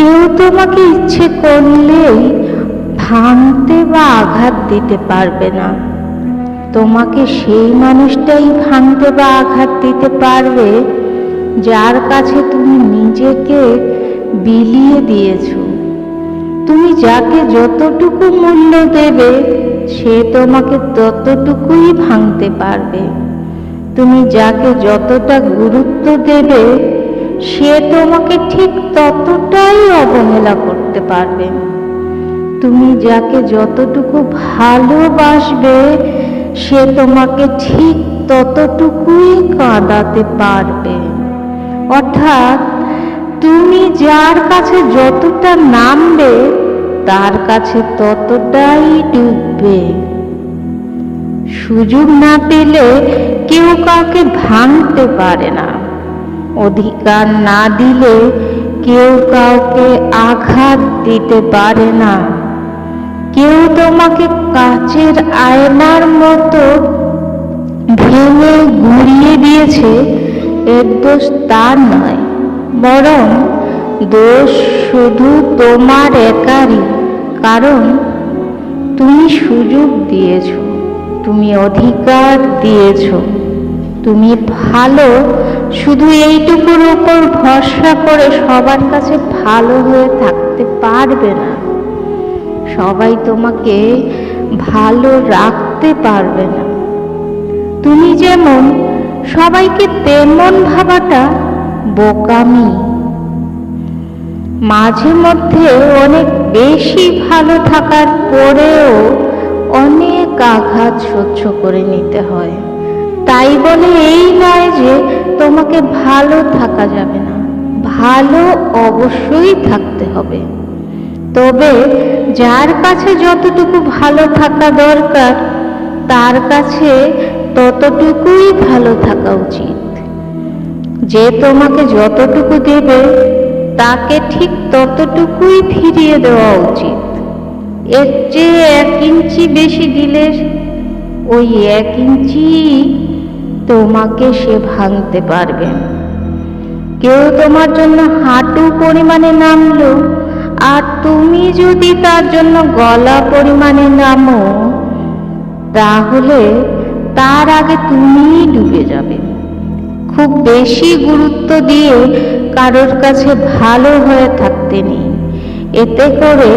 কেউ তোমাকে ইচ্ছে করলেই ভাঙতে বা আঘাত দিতে পারবে না। তোমাকে সেই মানুষটাই ভাঙতে বা আঘাত দিতে পারবে যার কাছে তুমি নিজেকে বিলিয়ে দিয়েছ। তুমি যাকে যতটুকু মূল্য দেবে, সে তোমাকে ততটুকুই ভাঙতে পারবে। তুমি যাকে যতটা গুরুত্ব দেবে সে তোমাকে ঠিক ততটাই অবহেলা করতে পারবে। তুমি যাকে যতটুকু ভালোবাসবে, সে তোমাকে ঠিক ততটুকুই কাঁদাতে পারবে। অর্থাৎ তুমি যার কাছে যতটা নামবে, তার কাছে ততটাই ডুববে। সুযোগ না পেলে কেউ কাউকে ভাঙতে পারে না। অধিকার না দিলে কেউ কাউকে আঘাত দিতে পারে না। কেউ তোমাকে কাচের আয়নার মতো ভেঙে ঘুরিয়ে দিয়েছে, এর দোষ তার নয়, বরং দোষ শুধু তোমার একারই, কারণ তুমি সুযোগ দিয়েছ, তুমি অধিকার দিয়েছ, তুমি ভালো শুধু এইটুকুর উপর ভরসা করে সবার কাছে ভালো হয়ে থাকতে পারবে না। সবাই তোমাকে ভালো রাখতে পারবে না। তুমি যেমন সবাইকে তেমন ভাবাটা বোকামি। মাঝে মধ্যে অনেক বেশি ভালো থাকার পরেও অনেক আঘাত সহ্য করে নিতে হয়। তাই বলে এই নয় যে তোমাকে ভালো থাকা যাবে না। ভালো অবশ্যই থাকতে হবে। তবে যার কাছে যতটুকু ভালো থাকা দরকার, তার কাছে ততটুকুই ভালো থাকা উচিত। যে তোমাকে যতটুকু দেবে, তাকে ঠিক ততটুকুই ফিরিয়ে দেওয়া উচিত। এর চেয়ে এক ইঞ্চি বেশি দিলে ওই এক ইঞ্চি তোমাকে সে ভাঙতে পারবে। কেউ তোমার জন্য হাঁটু পরিমাণে নামলো, আর তুমি যদি তার জন্য গলা পরিমাণে নামো, তাহলে তার আগে তুমিই ডুবে যাবে। খুব বেশি গুরুত্ব দিয়ে কারোর কাছে ভালো হয়ে থাকতে নেই। এতে করে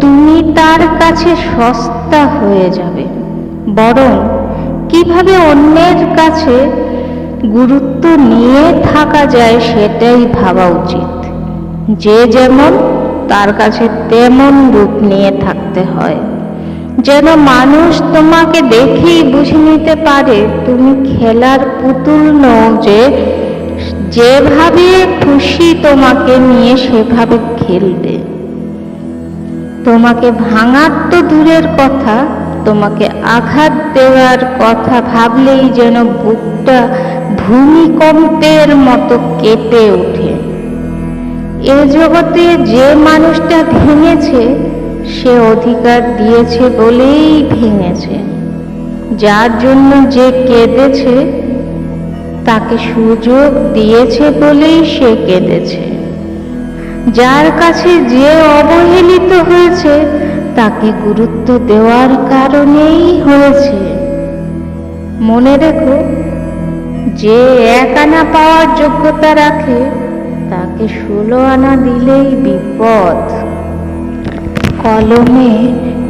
তুমি তার কাছে সস্তা হয়ে যাবে। বরং কীভাবে অন্যের কাছে গুরুত্ব নিয়ে থাকা যায় সেটাই ভাবা উচিত। যে যেমন তার কাছে তেমন রূপ নিয়ে থাকতে হয়। যেন মানুষ তোমাকে দেখেই বুঝে নিতে পারে, তুমি খেলার পুতুল নও যে, যেভাবে খুশি তোমাকে নিয়ে সেভাবে খেলবে। তোমাকে ভাঙার তো দূরের কথা তোমাকে আঘাত দেওয়ার কথা ভাবলেই যেন বুকটা ভূমিকম্পের মতো কেঁপে ওঠে। এ জগতে যে মানুষটা ভেঙেছে, সে অধিকার দিয়েছে বলেই ভেঙেছে। যার জন্য যে কেঁদেছে, তাকে সুযোগ দিয়েছে বলেই সে কেঁদেছে। যার কাছে যে অবহেলিত হয়েছে তাকে গুরুত্ব দেওয়ার কারণেই হয়েছে। মনে রেখো, যে এক আনা পাওয়ার যোগ্যতা রাখে, তাকে ষোলো আনা দিলেই বিপদ। কলমে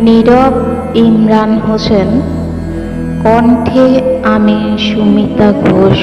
নীরব ইমরান হোসেন, কণ্ঠে আমি সুমিতা ঘোষ।